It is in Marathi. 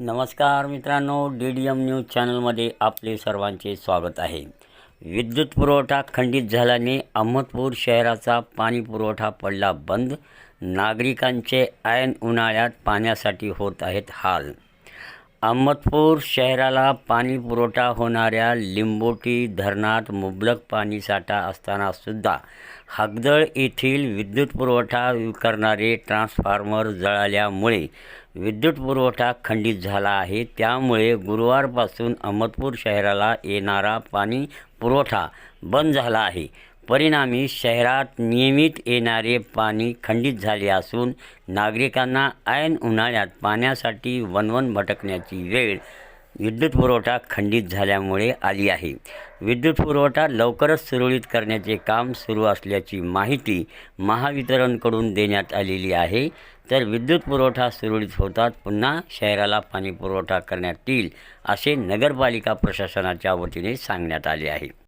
नमस्कार मित्रांनो डी डी एम न्यूज चॅनलमध्ये आपले सर्वांचे स्वागत आहे. विद्युत पुरवठा खंडित झाल्याने अहमदपूर शहराचा पाणी पुरवठा पडला बंद. नागरिकांचे ऐन उन्हाळ्यात पाण्यासाठी होत आहेत हाल. अहमदपूर शहराला पाणी पुरवठा होणाऱ्या लिंबोटी धरणात मुबलक पाणीसाठा असतानासुद्धा हगदळ येथील विद्युत पुरवठा करणारे ट्रान्सफॉर्मर जळाल्यामुळे विद्युत पुरवठा खंडित झाला आहे. त्यामुळे गुरुवारपासून अहमदपूर शहराला येणारा पाणी पुरवठा बंद झाला आहे. परिणामी शहरात नियमित येणारे पाणी खंडित झाले असून नागरिकांना ऐन उन्हाळ्यात पाण्यासाठी वनवन भटकण्याची वेळ विद्युत पुरवठा खंडित झाल्यामुळे आली आहे. विद्युत पुरवठा लवकरच सुरळीत करण्याचे काम सुरू असल्याची माहिती महावितरणकडून देण्यात आलेली आहे. तर विद्युत पुरवठा सुरळीत होतात पुन्हा शहराला पाणी पुरवठा करण्यात येईल असे नगरपालिका प्रशासनाच्या वतीने सांगण्यात आले आहे.